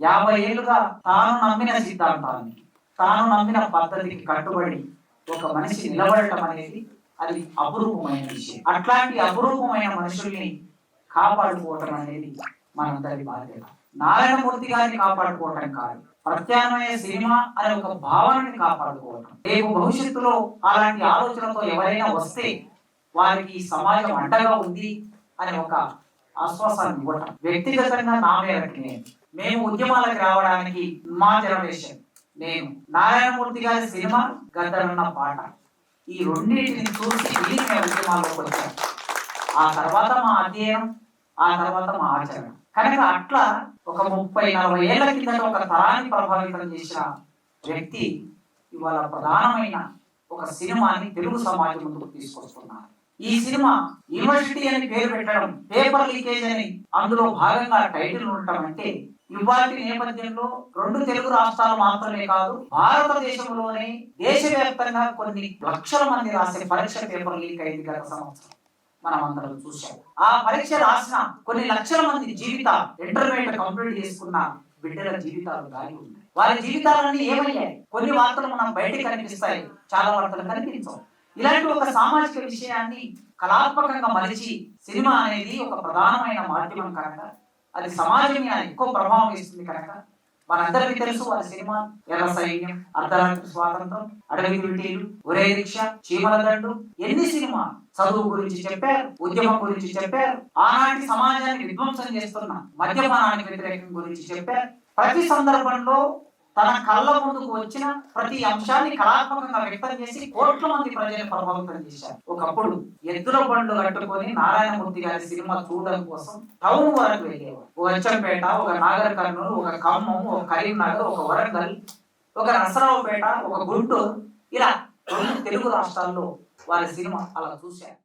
యాభై ఏళ్ళుగా తాను నమ్మిన సిద్ధాంతాన్ని తాను నమ్మిన పద్ధతికి కట్టుబడి ఒక మనిషి నిలబడటం అనేది అది అపురూపమైన విషయం. అట్లాంటి అపురూపమైన మనుషుల్ని కాపాడుకోవటం అనేది మనందరి బాధ్యత. నారాయణమూర్తి గారిని కాపాడుకోవటం కాదు ప్రత్యామ్నాయ సినిమా అనే ఒక భావనని కాపాడుకోవటం. రేపు భవిష్యత్తులో అలాంటి ఆలోచనతో ఎవరైనా వస్తే వారికి సమాజం అండగా ఉంది అనే ఒక ఆశ్వాసాన్ని ఇవ్వటం. వ్యక్తిగతంగా నా మేరకు నేను మేము ఉద్యమాలకు రావడానికి మా జనరేషన్ నేను నారాయణమూర్తి గారి సినిమా గద్దరన్న పాట. ఈ రెండింటిని చూసి మేము ఉద్యమాల్లోకి వచ్చాం. ఆ తర్వాత మా అధ్యయనం ఆ తర్వాత మా ఆచరణ. కనుక అట్లా ఒక ముప్పై నలభై ఏళ్ళ కింద ఒక తరాన్ని ప్రభావితం చేసిన వ్యక్తి ఇవాళ ప్రధానమైన ఒక సినిమాని తెలుగు సమాజం ముందుకు తీసుకొస్తున్నారు. ఈ సినిమా యూనివర్సిటీ అని పేరు పెట్టడం పేపర్ లీకేజ్ అని అందులో భాగంగా టైటిల్ ఉండటం అంటే ఇవాటి నేపథ్యంలో రెండు తెలుగు రాష్ట్రాలు మాత్రమే కాదు భారతదేశంలోని దేశవ్యాప్తంగా కొన్ని లక్షల మంది రాసే పరీక్ష పేపర్ లీక్ అయింది గత సంవత్సరం. మనం అందరం చూసాం ఆ పరీక్ష రాసిన కొన్ని లక్షల మంది జీవితాలు ఇంటర్మీడియట్ కంప్లీట్ చేసుకున్న బిడ్డల జీవితాలు దాగి ఉన్నాయి. వారి జీవితాలన్నీ ఏమయ్యాయి? కొన్ని వార్తలు మనం బయటకు కనిపిస్తాయి. చాలా వార్తలు కనిపించవు. ఇలాంటి ఒక సామాజిక విషయాన్ని కళాత్మకంగా మలిచి సినిమా అనేది ఒక ప్రధానమైన మాధ్యమం కనుక అది సమాజం మీద ఎక్కువ ప్రభావం ఇస్తుంది కనుక. మనందరికీ తెలుసు వారి సినిమా ఎర్ర సైన్యం అర్ధరాత్రి స్వాతంత్రం అడవి దుర్టీలు ఒరే రిక్ష చీమల దండు ఎన్ని సినిమా చదువు గురించి చెప్పారు ఉద్యమం గురించి చెప్పారు ఆనాటి సమాజాన్ని విధ్వంసం చేస్తున్న మద్యపానానికి వ్యతిరేకం గురించి చెప్పారు. ప్రతి సందర్భంలో తన కళ్ళ ముందుకు వచ్చిన ప్రతి అంశాన్ని కళాత్మకంగా వ్యక్తం చేసి కోట్ల మంది ప్రజలు ప్రభావితం చేశారు. ఒకప్పుడు ఎద్దుల బండ్లు కట్టుకొని నారాయణమూర్తి గారి సినిమా చూడడం కోసం టౌన్ వరకు వెళ్ళేవారు. ఒక అచ్చంపేట ఒక నాగర్ కర్నూలు ఒక ఖమ్మం ఒక కరీంనగర్ ఒక వరంగల్ ఒక నసరావుపేట ఒక గుంటూరు ఇలా తెలుగు రాష్ట్రాల్లో వారి సినిమా అలా చూశారు.